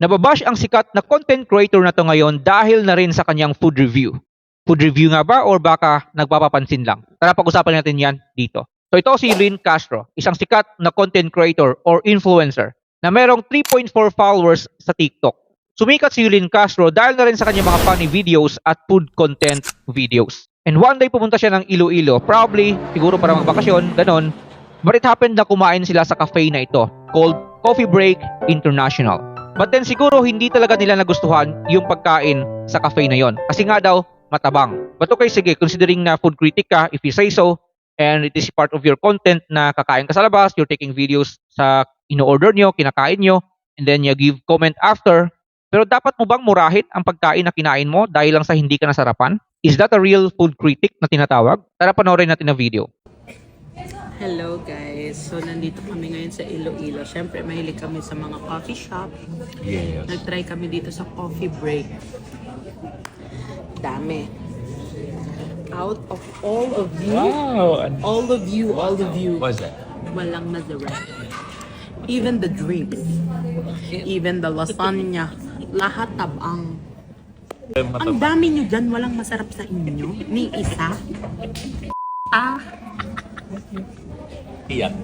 Nababash ang sikat na content creator na to ngayon dahil na rin sa kanyang food review. Food review nga ba or baka nagpapapansin lang? Tara pag-usapan natin yan dito. So ito si Lynn Castro, isang sikat na content creator or influencer na merong 3.4 followers sa TikTok. Sumikat si Lynn Castro dahil na rin sa kanyang mga funny videos at food content videos. And one day pumunta siya ng Iloilo, probably siguro para magbakasyon, ganon. But it happened na kumain sila sa cafe na ito called Coffee Break International. But then siguro hindi talaga nila nagustuhan yung pagkain sa cafe na yon. Kasi nga daw, matabang. But okay, sige, considering na food critic ka, if you say so, and it is part of your content na kakain ka sa labas, you're taking videos sa ino-order nyo, kinakain nyo, and then you give comment after. Pero dapat mo bang murahin ang pagkain na kinain mo dahil lang sa hindi ka nasarapan? Is that a real food critic na tinatawag? Tara panoorin natin ang video. Hello guys! So nandito kami ngayon sa Iloilo. Siyempre mahilig kami sa mga coffee shop. Yes. Nag-try kami dito sa coffee break. Dami. Out of all of you, Wow. And all of you, all of you, what is that? walang masarap. Even the drinks, even the lasagna, lahat tabang. Ang dami nyo dyan, walang masarap sa inyo. Ni isa. Ah, Iyak.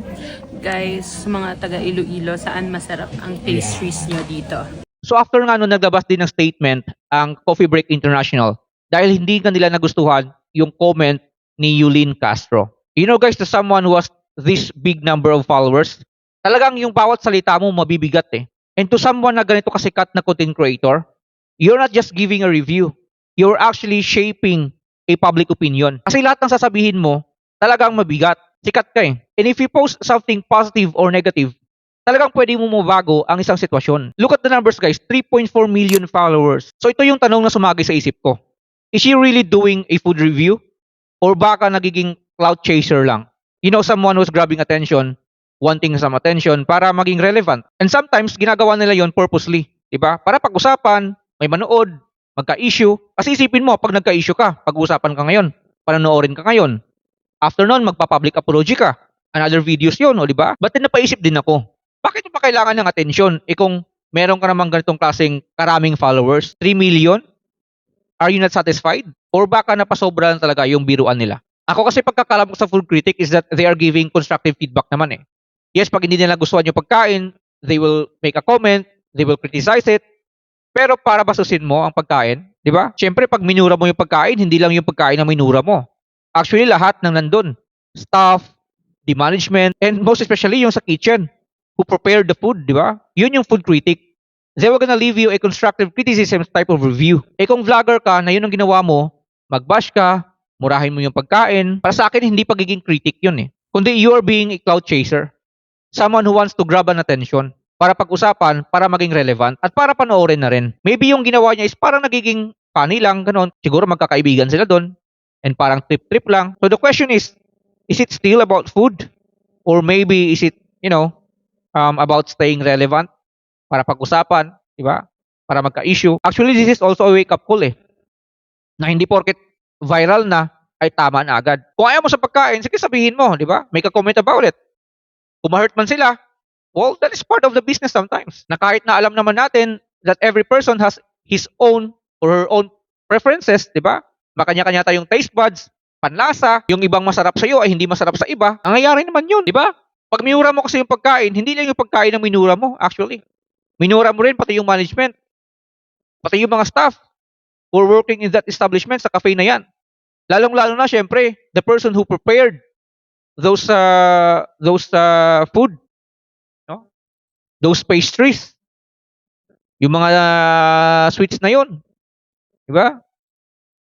guys, sa mga taga Iloilo, saan masarap ang pastries nyo dito? So after nga nun, naglabas din ng statement ang Coffee Break International dahil hindi ka nila nagustuhan yung comment ni Yulin Castro. You know guys, to someone who has this big number of followers, talagang yung bawat salita mo mabibigat eh. And to someone na ganito kasikat na content creator, you're not just giving a review. You're actually shaping a public opinion. Kasi lahat ng sasabihin mo, talagang mabigat. Sikat ka eh. And if you post something positive or negative, talagang pwede mo mabago ang isang sitwasyon. Look at the numbers guys, 3.4 million followers. So ito yung tanong na sumagi sa isip ko. Is she really doing a food review? Or baka nagiging cloud chaser lang? You know, someone who's grabbing attention, wanting some attention para maging relevant. And sometimes, ginagawa nila yon purposely. 'di ba? Para pag-usapan, may manood, magka-issue. Kasi isipin mo, pag nagka-issue ka, pag-usapan ka ngayon, panonoorin ka ngayon. After nun, magpa-public apology ka. Another videos yun, o di ba? Then napaisip din ako, bakit pa kailangan ng atensyon? Eh kung meron ka namang ganitong klaseng karaming followers, 3 million, are you not satisfied? Or baka napasobra na talaga yung biruan nila? Ako kasi pagkakalam ko sa food critic is that they are giving constructive feedback naman eh. Yes, pag hindi nila gustuhan yung pagkain, they will make a comment, they will criticize it, pero para basusin mo ang pagkain, di ba? Siyempre, pag minura mo yung pagkain, hindi lang yung pagkain na minura mo. Actually, lahat ng nandun. Staff, the management, and most especially yung sa kitchen who prepared the food, di ba? Yun yung food critic. They were gonna leave you a constructive criticism type of review. Eh kung vlogger ka na yun ang ginawa mo, magbash ka, murahin mo yung pagkain, para sa akin, hindi pagiging critic yun eh. Kundi you are being a cloud chaser. Someone who wants to grab an attention para pag-usapan, para maging relevant, at para panoorin na rin. Maybe yung ginawa niya is parang nagiging funny lang, ganon. Siguro magkakaibigan sila doon. And parang trip-trip lang. So the question is, is it still about food? Or maybe is it, you know, um, about staying relevant? Para pag-usapan, di ba? Para magka-issue. Actually, this is also a wake-up call eh. Na hindi porket viral na, ay tama na agad. Kung ayaw mo sa pagkain, sige sabihin mo, di ba? Make a comment about it. Kung ma-hurt man sila, well, that is part of the business sometimes. Na kahit na alam naman natin that every person has his own or her own preferences, di ba? Makanya-kanya tayong taste buds, panlasa, yung ibang masarap sa iyo ay hindi masarap sa iba. Nangyayari naman yun, di ba? Pag minura mo kasi yung pagkain, hindi lang yung pagkain ang minura mo, actually. Minura mo rin pati yung management, pati yung mga staff who are working in that establishment sa cafe na yan. Lalong-lalo na, syempre, the person who prepared those uh, those uh, food, no? Those pastries. Yung mga uh, sweets na yon. Di ba?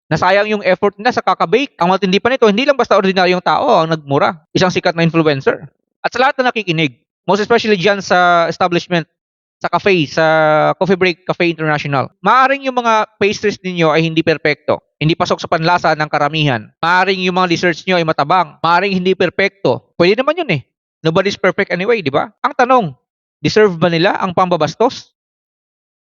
Nasayang yung effort nila sa kakabake. Ang matindi pa nito, hindi lang basta ordinaryong tao ang nagmura. Isang sikat na influencer. At sa lahat na nakikinig, most especially dyan sa establishment, sa cafe, sa Coffee Break Cafe International. Maaring yung mga pastries ninyo ay hindi perpekto. Hindi pasok sa panlasa ng karamihan. Maaring yung mga desserts nyo ay matabang. Maaring hindi perpekto. Pwede naman yun eh. Nobody's perfect anyway, di ba? Ang tanong, deserve ba nila ang pambabastos?